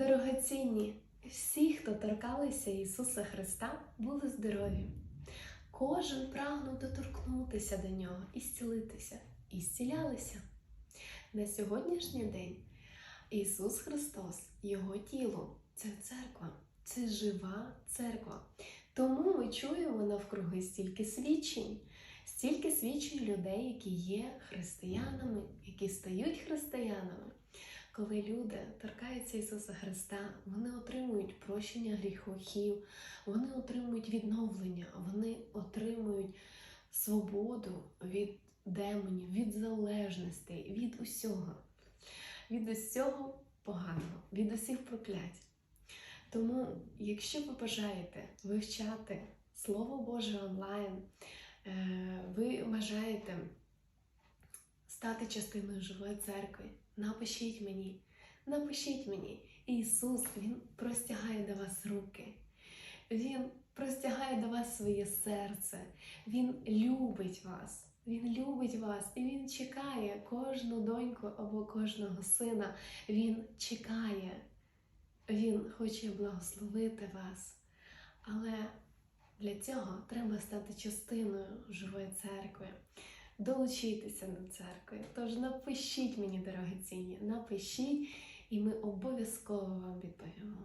Дорогоцінні, всі, хто торкалися Ісуса Христа, були здорові. Кожен прагнув доторкнутися до нього і зцілитися, і зцілялися. На сьогоднішній день Ісус Христос, Його тіло це церква, це жива церква. Тому ми чуємо навкруги стільки свідчень, стільки свідчень людей, які є християнами, які стають християнами. Коли люди торкаються Ісуса Христа, вони отримують прощення гріхохів, вони отримують відновлення, вони отримують свободу від демонів, від залежностей, від усього, від усього поганого, від усіх проклять. Тому, якщо ви бажаєте вивчати Слово Боже онлайн, е, ви бажаєте стати частиною живої церкви, напишіть мені, напишіть мені. Ісус, Він простягає до вас руки. Він простягає до вас своє серце. Він любить вас. Він любить вас і він чекає кожну доньку або кожного сина. Він чекає. Він хоче благословити вас. Але для цього треба стати частиною живої церкви, долучитися до церкви. Тож напишіть мені, дорогоцінні, напишіть, і ми обов'язково вам відповімо.